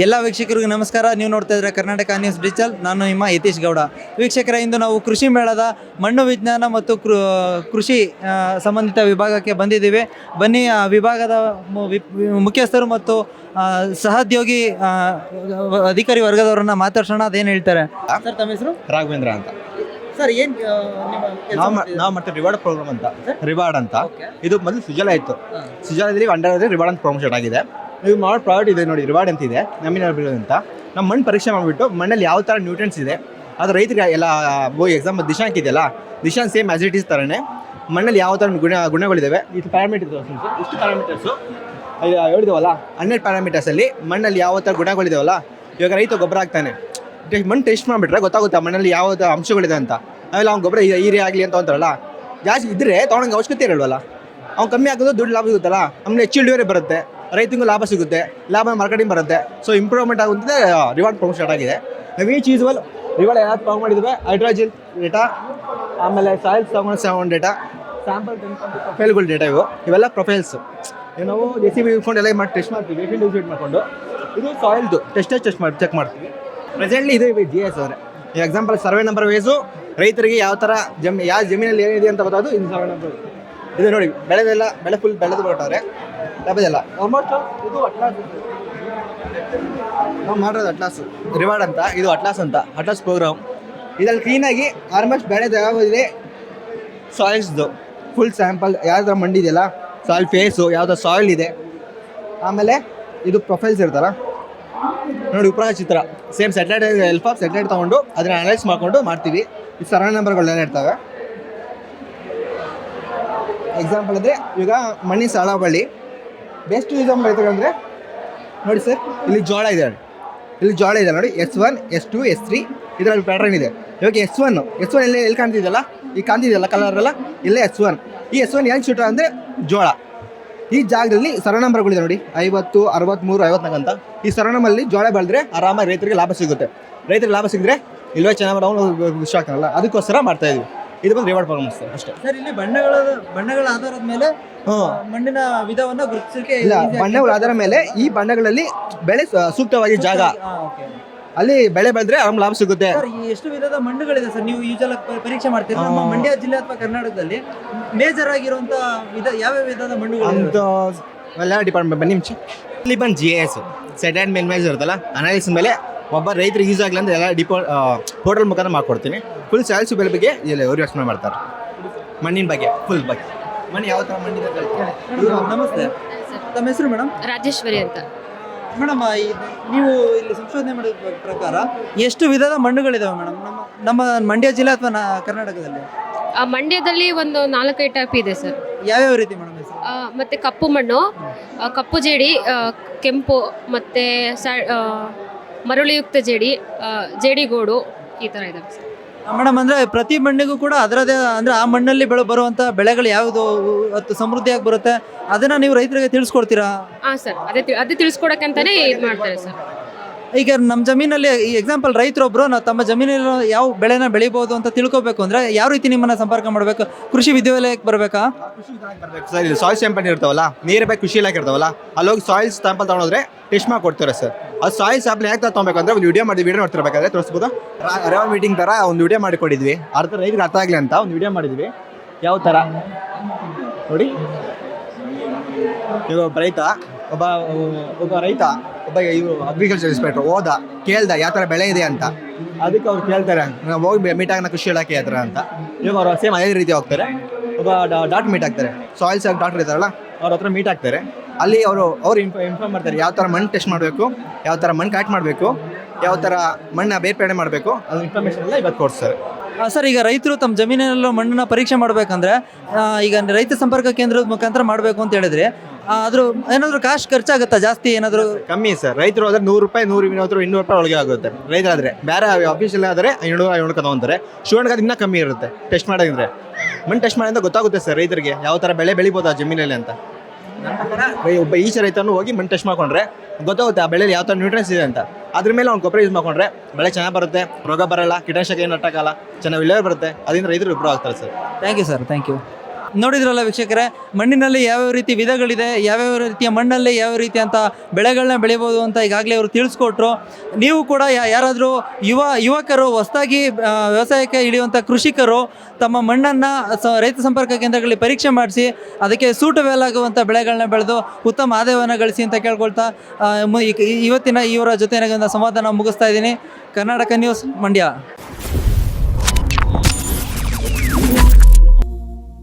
ಎಲ್ಲ ವೀಕ್ಷಕರಿಗೂ ನಮಸ್ಕಾರ. ನೀವು ನೋಡ್ತಾ ಇದ್ರೆ ಕರ್ನಾಟಕ ನ್ಯೂಸ್ ಡಿಜಿಟಲ್. ನಾನು ನಿಮ್ಮ ಯತೀಶ್ ಗೌಡ. ವೀಕ್ಷಕರ ಇಂದು ನಾವು ಕೃಷಿ ಮೇಳದ ಮಣ್ಣು ವಿಜ್ಞಾನ ಮತ್ತು ಕೃಷಿ ಸಂಬಂಧಿತ ವಿಭಾಗಕ್ಕೆ ಬಂದಿದ್ದೀವಿ. ಬನ್ನಿ ಆ ವಿಭಾಗದ ಮು- ಮುಖ್ಯಸ್ಥರು ಮತ್ತು ಸಹೋದ್ಯೋಗಿ ಅಧಿಕಾರಿ ವರ್ಗದವರನ್ನ ಮಾತಾಡ್ಸೋಣ. ಅದೇನು ಹೇಳ್ತಾರೆ? ಸರ್ ತಮ್ಮ ಹೆಸರು? ರಾಘವೇಂದ್ರ ಅಂತ. ಸರ್ ಏನು ನಾವು ನಾವು ಮಾಡ್ತೀವಿ ರಿವಾರ್ಡ್ ಪ್ರೋಗ್ರಾಮ್ ಅಂತ. ರಿವಾರ್ಡ್ ಅಂತ. ಇದು ಮೊದಲು ಸುಜಲ ಇತ್ತು ಸುಜಲದಲ್ಲಿ ಅಂಡರ್ ರಿವಾರ್ಡ್ ಅಂತ ಪ್ರಮೋಷನ್ ಆಗಿದೆ. ನೀವು ಮಾಡೋ ಪ್ರಾಡಕ್ಟ್ ಇದೆ ನೋಡಿ ರಿವಾರ್ಡ್ ಅಂತ ಇದೆ ನಮ್ಮಿನ ಅಂತ. ನಮ್ಮ ಮಣ್ಣು ಪರೀಕ್ಷೆ ಮಾಡಿಬಿಟ್ಟು ಮಣ್ಣಲ್ಲಿ ಯಾವ ಥರ ನ್ಯೂಟ್ರೆನ್ಸ್ ಇದೆ, ಅದು ರೈತರಿಗೆ ಎಲ್ಲ ಎಕ್ಸಾಮ್ ದಿಶಾಂಕ್ ಇದೆಯಲ್ಲ Dishank same as it is ಥರನೇ ಮಣ್ಣಲ್ಲಿ ಯಾವ ಥರ ಗುಣ ಗುಣಗಳಿದ್ದಾವೆ ಇದು ಪ್ಯಾರಾಮೀಟರ್ ಇಷ್ಟು ಪ್ಯಾರಾಮೀಟರ್ಸು ಹೇಳಿದವಲ್ಲ, ಹನ್ನೆರಡು ಪ್ಯಾರಾಮೀಟರ್ಸಲ್ಲಿ ಮಣ್ಣಲ್ಲಿ ಯಾವ ಥರ ಗುಣಗಳಿದಾವಲ್ಲ, ಇವಾಗ ರೈತ ಗೊಬ್ಬರ ಟೆ- ಮಣ್ಣು ಟೆಸ್ಟ್ ಮಾಡಿಬಿಟ್ರೆ ಗೊತ್ತಾಗುತ್ತೆ ಮಣ್ಣಲ್ಲಿ ಯಾವ ಅಂಶಗಳಿದೆ ಅಂತ. ಆಮೇಲೆ ಅವ್ನು ಗೊಬ್ಬರ ಈರಿ ಆಗಲಿ ಅಂತ ಅಂತಾರಲ್ಲ, ಜಾಸ್ತಿ ಇದ್ದರೆ ತೊಗೊಂಡಂಗೆ ಅವಶ್ಯಕತೆ ಇರಲ್ವಲ್ಲ. ಅವ್ನು ಕಮ್ಮಿ ಹಾಕೋದು ದುಡ್ಡು ಲಾಭ ಸಿಗುತ್ತಲ್ಲ ನಮ್ಗೆ ಹೆಚ್ಚು ಇಳುವರಿ ಬರುತ್ತೆ. ರೈತಂಗೂ ಲಾಭ ಸಿಗುತ್ತೆ, ಲಾಭ ಮಾರ್ಕೆಟಿಂಗ್ ಬರುತ್ತೆ. ಸೊ ಇಂಪ್ರೂವ್ಮೆಂಟ್ ಆಗುತ್ತೆ ರಿವಾರ್ಡ್ ಪ್ರೊಮೋಷನ್ ಸ್ಟಾರ್ಟ್ ಆಗಿದೆ. ಈಚ್ ಯೂಸ್ವಲ್ ರಿವಾರ್ಡ್ ಯಾವ್ದು ಪಾವ್ ಮಾಡಿದ್ವಿ ಹೈಡ್ರೋಜಿನ್ ಡೇಟಾ ಆಮೇಲೆ ಸಾಯಿಲ್ಸ್ ತಗೊಂಡು ಸೆವೆನ್ ಡೇಟಾ ಸ್ಯಾಂಪಲ್ ಪ್ರೊಫೈಲ್ಗಳು ಡೇಟಾ ಇವು. ಇವೆಲ್ಲ ಪ್ರೊಫೈಲ್ಸ್ ನಾವು ಜೆ ಸಿ ಬಿ ಇಟ್ಕೊಂಡು ಎಲ್ಲ ಮಾಡಿ ಟೆಸ್ಟ್ ಮಾಡ್ತೀವಿ ಎಫಿಲ್ ಯೂಸ್ ಮಾಡಿಕೊಂಡು. ಇದು ಸಾಯಿಲ್ದು ಟೆಸ್ಟೇ ಟೆಸ್ಟ್ ಮಾಡಿ ಚೆಕ್ ಮಾಡ್ತೀವಿ. ಪ್ರೆಸೆಂಟ್ಲಿ ಇದು ಜಿ ಎಸ್ ಅವರೇ. ಎಕ್ಸಾಂಪಲ್ ಸರ್ವೆ ನಂಬರ್ ವೇಸು ರೈತರಿಗೆ ಯಾವ ಥರ ಜಮ್, ಯಾವ ಜಮೀನಲ್ಲಿ ಏನಿದೆ ಅಂತ ಗೊತ್ತಾದ್ರು ಇದು ಸರ್ವೆ ನಂಬರ್ ಇದು ನೋಡಿ ಬೆಳೆದೆಲ್ಲ ಬೆಳೆ ಫುಲ್ ಬೆಳೆದು ಬಿಟ್ಟವ್ರೆ ತಪ್ಪದೆಲ್ಲ ಆಲ್ಮೋಸ್ಟ್ ಇದು ಅಟ್ಲಾಸ್ ನಾವು ಮಾಡಿರೋದು ಅಟ್ಲಾಸ್ ರಿವಾರ್ಡ್ ಅಂತ ಇದು ಅಟ್ಲಾಸ್ ಅಂತ ಅಟ್ಲಾಸ್ ಪ್ರೋಗ್ರಾಮ್ ಇದರಲ್ಲಿ ಕ್ಲೀನಾಗಿ ಆಲ್ಮೋಸ್ಟ್ ಬೇಳೆ ತಗೋದಿದೆ ಸಾಯಿಲ್ಸ್ದು ಫುಲ್ ಸ್ಯಾಂಪಲ್ ಯಾವ್ದು ಮಂಡಿದೆಯಲ್ಲ ಸಾಯಿಲ್ ಫೇಸು ಯಾವ್ದು ಸಾಯಿಲ್ ಇದೆ. ಆಮೇಲೆ ಇದು ಪ್ರೊಫೈಲ್ಸ್ ಇರ್ತಾರ ನೋಡಿ ಉಪರ ಚಿತ್ರ. Same satellite help of satellite ತೊಗೊಂಡು ಅದನ್ನ ಅನಲೈಸ್ ಮಾಡಿಕೊಂಡು ಮಾಡ್ತೀವಿ. ಈ ಸರಳ ನಂಬರ್ಗಳೆಲ್ಲ ಇರ್ತವೆ ಎಕ್ಸಾಂಪಲ್ ಅಂದರೆ ಈಗ ಮಣ್ಣಿನ ಸಾಳ ಬಳ್ಳಿ ಬೆಸ್ಟ್ ರೈತರು ಅಂದರೆ ನೋಡಿ ಸರ್ ಇಲ್ಲಿ ಜೋಳ ಇದೆ ಇಲ್ಲಿ ಜೋಳ ಇದೆ ನೋಡಿ S one S two S three ಇದರಲ್ಲಿ ಪ್ಯಾಟ್ರನ್ ಇದೆ. ಇವಾಗ ಎಸ್ ಒನ್ ಎಸ್ ಒನ್ ಎಲ್ಲಿ ಎಲ್ಲಿ ಕಾಣ್ತಿದೆಯಲ್ಲ? ಈ ಕಾಣ್ತಿದೆಯಲ್ಲ ಕಲರ್ ಎಲ್ಲ? ಇಲ್ಲೇ ಎಸ್ ಒನ್ ಈ ಎಸ್ ಒನ್ ಹೆಂಗೆ ಶೂಟ ಅಂದರೆ ಜೋಳ. ಈ ಜಾಗದಲ್ಲಿ ಸರಳ ನಂಬರ್ಗಳಿದೆ ನೋಡಿ. ಐವತ್ತು ಅರವತ್ತ್ಮೂರು ಐವತ್ನಾಲ್ಕು ಅಂತ. ಈ ಸರಳ ಜೋಳ ಬೆಳೆದ್ರೆ ಆರಾಮಾಗಿ ರೈತರಿಗೆ ಲಾಭ ಸಿಗುತ್ತೆ. ರೈತರಿಗೆ ಲಾಭ ಸಿಗಿದ್ರೆ ಇಲ್ವೇ ಚೆನ್ನಾಗಿ ಅವನು ಖುಷಿ ಆಗ್ತಾನಲ್ಲ ಅದಕ್ಕೋಸ್ಕರ ಮಾಡ್ತಾ ಇದೀವಿ. ಇದು ಬಂದು ರಿವಾರ್ಡ್ ಪ್ರೋಗ್ರಾಮ್ ಸರ್ ಅಷ್ಟೇ. ಸರ್ ಇಲ್ಲಿ ಬಣ್ಣಗಳ ಬಣ್ಣಗಳ ಆಧಾರದ ಮೇಲೆ ಮಣ್ಣಿನ ವಿಧವನ್ನ ಗುರುತಿಸಲಿಕ್ಕೆ ಇಲ್ಲ ಬಣ್ಣಗಳ ಆಧಾರ ಮೇಲೆ ಈ ಬಣ್ಣಗಳಲ್ಲಿ ಬೆಳೆ ಸ- ಸೂಕ್ತವಾಗಿ ಜಾಗ ಅಲ್ಲಿ ಬೆಳೆ ಬೆಳೆದ್ರೆ ಆರಾಮ್ ಲಾಭ ಸಿಗುತ್ತೆ. ಸರ್ ಈ ಎಷ್ಟು ವಿಧದ ಮಣ್ಣುಗಳಿದೆ ಸರ್ ನೀವು ಯೂಶಲ್ ಪರೀಕ್ಷೆ ಮಾಡ್ತೀರಿ? ನಮ್ಮ. ಮಂಡ್ಯ ಜಿಲ್ಲೆ ಅಥವಾ ಕರ್ನಾಟಕದಲ್ಲಿ ಮೇಜರ್ ಆಗಿರುವಂತ ವಿಧ ಯಾವ ವಿಧದ ಮಣ್ಣುಗಳು ಅಂತ ಎಲ್ಲ ಡಿಪಾರ್ಟ್ಮೆಂಟ್ ಬನ್ನಿ ನಿಮಿಷ ಇಲ್ಲಿ ಬಂದು ಜಿ ಎಸ್ ಸೆಟೈನ್ ಮೇಲ್ಮೇಜ್ ಇರುತ್ತಲ್ಲ ಅನಾಲಿಸ್ ಮೇಲೆ ಒಬ್ಬ ರೈತರಿಗೆ ಯೂಸ್ ಆಗಲಿ ಅಂತ ಎಲ್ಲ ಡಿಪೋ ಪೋರ್ಟಲ್ ಮುಖಾಂತರ ಮಾಡ್ಕೊಡ್ತೀನಿ. ಫುಲ್ ಸ್ಯಾಲ್ಸ್ ಬೆಲೆ ಬಗ್ಗೆ ಇಲ್ಲಿ ಅವರು ಯೋಚನೆ ಮಾಡ್ತಾರೆ. ಮಣ್ಣಿನ ಬಗ್ಗೆ ಫುಲ್ ಬಗ್ಗೆ. ಮಣ್ಣು ಯಾವ ಥರ ಮಣ್ಣಿದೆ ಅಂತ ನಮಸ್ತೆ. ತಮ್ಮ ಹೆಸರು ಮೇಡಮ್? ರಾಜೇಶ್ವರಿ ಅಂತ. ಮೇಡಮ್ ನೀವು ಇಲ್ಲಿ ಸಂಶೋಧನೆ ಮಾಡಿದ ಪ್ರಕಾರ ಎಷ್ಟು ವಿಧದ ಮಣ್ಣುಗಳಿದಾವೆ ಮೇಡಮ್? ನಮ್ಮ ನಮ್ಮ ಮಂಡ್ಯ ಜಿಲ್ಲೆ ಅಥವಾ ನಾ- ಕರ್ನಾಟಕದಲ್ಲಿ? ಆ, ಮಂಡ್ಯದಲ್ಲಿ ಒಂದು ನಾಲ್ಕೈದು ಟೈಪ್ ಇದೆ ಸರ್. ಯಾವ್ಯಾವ ರೀತಿ ಮೇಡಮ್ ಹೆಸರು? ಆ, ಮತ್ತೆ ಕಪ್ಪು ಮಣ್ಣು ಆ, ಕಪ್ಪು ಜೇಡಿ ಆ, ಕೆಂಪು ಮತ್ತೆ ಸ ಆ, ಮರಳುಯುಕ್ತ ಜೇಡಿ ಜೇಡಿಗೋಡು ಈ ಥರ ಇದಾವೆ ಸರ್. ಮೇಡಮ್ ಅಂದ್ರೆ ಪ್ರತಿ ಮಣ್ಣಿಗೂ ಕೂಡ ಅದರದೇ ಅಂದ್ರೆ ಆ ಮಣ್ಣಲ್ಲಿ ಬೆಳೆ ಬರುವಂತ ಬೆಳೆಗಳು ಯಾವುದು? ಅದು ಸಮೃದ್ಧಿಯಾಗಿ ಬರುತ್ತೆ. ಅದನ್ನ ನೀವು ರೈತರಿಗೆ ತಿಳಿಸ್ಕೊಡ್ತೀರಾ? ಹಾಂ ಸರ್. ಅದೇ ಅದೇ ತಿಳಿಸ್ಕೊಡಕ್ಕಂತಾನೆ ಇದು ಮಾಡ್ತಾರೆ ಸರ್. ಈಗ ನಮ್ಮ ಜಮೀನಲ್ಲಿ ಈ ಎಕ್ಸಾಂಪಲ್ ರೈತರೊಬ್ಬರು ನಾವು ತಮ್ಮ ಜಮೀನಲ್ಲಿ ಯಾವ ಬೆಳೆನ ಬೆಳಿಬೋದು ಅಂತ ತಿಳ್ಕೊಬೇಕು ಅಂದ್ರೆ ಯಾವ ರೀತಿ ನಿಮ್ಮನ್ನ ಸಂಪರ್ಕ ಮಾಡಬೇಕು? ಕೃಷಿ ವಿದ್ಯಾಲಯಕ್ಕೆ ಬರಬೇಕಾ? ಸರ್ ಇಲ್ಲಿ ಸಾಯಿಲ್ ಸ್ಯಾಂಪಲ್ ಇರ್ತಾವಲ್ಲ ನಿಯರ್ ಬೈ ಕೃಷಿ ಇಲಾಖೆ ಇರ್ತಾವಲ್ಲ ಅಲ್ಲೋಗಿ ಸಾಯಿಲ್ ಸ್ಯಾಂಪಲ್ ತಗೊಂಡ್ರೆ ಟೆಸ್ಟ್ ಮಾಡಿ ಕೊಡ್ತಾರೆ ಸರ್. ಅದು ಸಾಯಿಲ್ ಸ್ಯಾಂಪಲ್ ಯಾಕೆ ತಗೊಬೇಕು ಅಂದ್ರೆ ಒಂದು ವಿಡಿಯೋ ಮಾಡಿ ವಿಡಿಯೋ ನೋಡ್ತಿರ್ಬೇಕಾದ್ರೆ ತೋರಿಸ್ಬೋದು? ರೇವಲ್ ಮೀಟಿಂಗ್ ಥರ ಒಂದು ವಿಡಿಯೋ ಮಾಡಿ ಕೊಟ್ಟಿದ್ವಿ ಅರ್ಧ ರೈತರಿಗೆ ಅರ್ಥ ಆಗಲಿ ಅಂತ ಒಂದು ವಿಡಿಯೋ ಮಾಡಿದ್ವಿ. ಯಾವ ಥರ ನೋಡಿ. ಈಗ ಒಬ್ಬ ರೈತ ಒಬ್ಬ ಒಬ್ಬ ರೈತ ಒಬ್ಬ ಇವರು ಅಗ್ರಿಕಲ್ಚರ್ ಇನ್ಸ್ಪೆಕ್ಟರ್ ಹೋದ ಕೇಳ್ದ, ಯಾವ ಥರ ಬೆಳೆ ಇದೆ ಅಂತ? ಅದಕ್ಕೆ ಅವ್ರು ಕೇಳ್ತಾರೆ, ನಾವು ಹೋಗಿ ಮೀಟ್ ಆಗೋಣ ಕೃಷಿ ಇಲಾಖೆ ಹತ್ರ ಅಂತ. ಇವಾಗ ಅವ್ರು ಸೇಮ್ ಅದೇ ರೀತಿ ಹೋಗ್ತಾರೆ. ಒಬ್ಬ ಡಾಕ್ಟರ್ ಮೀಟ್ ಆಗ್ತಾರೆ ಸಾಯಿಲ್ಸ್ ಡಾಕ್ಟರ್ ಇದ್ದಾರಲ್ಲ ಅವ್ರ ಹತ್ರ ಮೀಟ್ ಆಗ್ತಾರೆ ಅಲ್ಲಿ ಅವರು ಅವ್ರು ಇನ್ಫ ಇನ್ಫಾರ್ಮ್ ಮಾಡ್ತಾರೆ, ಯಾವ ಥರ ಮಣ್ಣು ಟೆಸ್ಟ್ ಮಾಡಬೇಕು? ಯಾವ ಥರ ಮಣ್ಣು ಕಟ್ ಮಾಡಬೇಕು? ಯಾವ ಥರ ಮಣ್ಣು ಬೇರ್ಪಡೆ ಮಾಡಬೇಕು? ಅದು ಇನ್ಫಾರ್ಮೇಷನ್ ಎಲ್ಲ ಇವತ್ತು ಕೊಡ್ತಾರೆ ಸರ್, ಈಗ ರೈತರು ತಮ್ಮ ಜಮೀನಿನಲ್ಲೂ ಮಣ್ಣನ್ನು ಪರೀಕ್ಷೆ ಮಾಡಬೇಕಂದ್ರೆ ಈಗ ರೈತ ಸಂಪರ್ಕ ಕೇಂದ್ರದ ಮುಖಾಂತರ ಮಾಡಬೇಕು ಅಂತ ಹೇಳಿದ್ರೆ ಆ, ಏನಾದ್ರು ಕಾಸ್ಟ್ ಖರ್ಚಾಗುತ್ತಾ ಜಾಸ್ತಿ ಏನಾದರೂ? ಕಮ್ಮಿ ಸರ್. ರೈತರು ಆದ್ರೆ ನೂರು ರೂಪಾಯಿ ನೂರು ಇನ್ನೂರು ಇನ್ನೂರು ರೂಪಾಯಿ ಒಳಗೆ ಆಗುತ್ತೆ. ರೈತರಾದ್ರೆ ಬೇರೆ ಆಫೀಸಲ್ಲಿ ಆದರೆ ಐನೂರು ಐನೂರು ತಗೊಂತಾರೆ ಸ್ಟೂಡೆಂಟ್ಗೆ ಇನ್ನೂ ಕಮ್ಮಿ ಇರುತ್ತೆ. ಟೆಸ್ಟ್ ಮಾಡೋದ್ರೆ. ಮಣ್ಣು ಟೆಸ್ಟ್ ಮಾಡಿದ್ರೆ ಗೊತ್ತಾಗುತ್ತೆ ಸರ್ ರೈತರಿಗೆ ಯಾವ ಥರ ಬೆಳೆ ಬೆಳಿಬೋದು ಆ ಜಮೀನಲ್ಲಿ ಅಂತ. ಒಬ್ಬ ಈಚೆ ರೈತನು ಹೋಗಿ ಮಣ್ಣು ಟೆಸ್ಟ್ ಮಾಡ್ಕೊಂಡ್ರೆ ಗೊತ್ತಾಗುತ್ತೆ ಆ ಬೆಳೆಯಲ್ಲಿ ಯಾವ ಥರ ನ್ಯೂಟ್ರೆನ್ಸ್ ಇದೆ ಅಂತ. ಅದ್ರ ಮೇಲೆ ಅವ್ನು ಗೊಬ್ಬರ ಯೂಸ್ ಮಾಡ್ಕೊಂಡ್ರೆ ಬೆಳೆ ಚೆನ್ನಾಗಿ ಬರುತ್ತೆ ರೋಗ ಬರಲ್ಲ ಕೀಟನಾಶಕ ಏನು ಅಟ್ಟಾಗಲ್ಲ ಚೆನ್ನಾಗಿ ಇಳುವರಿ ಬರುತ್ತೆ. ಅದರಿಂದ ರೈತರು ಇಬ್ಬರು ಆಗ್ತಾರೆ sir. Thank you sir thank you ನೋಡಿದ್ರಲ್ಲ ವೀಕ್ಷಕರೇ, ಮಣ್ಣಿನಲ್ಲಿ ಯಾವ್ಯಾವ ರೀತಿ ವಿಧಗಳಿದೆ, ಯಾವ್ಯಾವ ರೀತಿಯ ಮಣ್ಣಲ್ಲಿ ಯಾವ ರೀತಿ ಅಂತ ಬೆಳೆಗಳನ್ನ ಬೆಳಿಬೋದು ಅಂತ ಈಗಾಗಲೇ ಅವರು ತಿಳಿಸ್ಕೊಟ್ರು. ನೀವು ಕೂಡ ಯಾರಾದರೂ ಯುವ, ಯುವಕರು ಹೊಸದಾಗಿ ವ್ಯವಸಾಯಕ್ಕೆ ಇಳಿಯುವಂಥ ಕೃಷಿಕರು ತಮ್ಮ ಮಣ್ಣನ್ನು ರೈತ ಸಂಪರ್ಕ ಕೇಂದ್ರಗಳಲ್ಲಿ ಪರೀಕ್ಷೆ ಮಾಡಿಸಿ, ಅದಕ್ಕೆ ಸೂಟಬಲ್ ಆಗುವಂಥ ಬೆಳೆಗಳನ್ನ ಬೆಳೆದು ಉತ್ತಮ ಆದಾಯವನ್ನು ಗಳಿಸಿ ಅಂತ ಕೇಳ್ಕೊಳ್ತಾ ಇವತ್ತಿನ ಇವರ ಜೊತೆ ಸಂವಾದನ ಮುಗಿಸ್ತಾ ಇದ್ದೀನಿ. ಕರ್ನಾಟಕ ನ್ಯೂಸ್ ಮಂಡ್ಯ.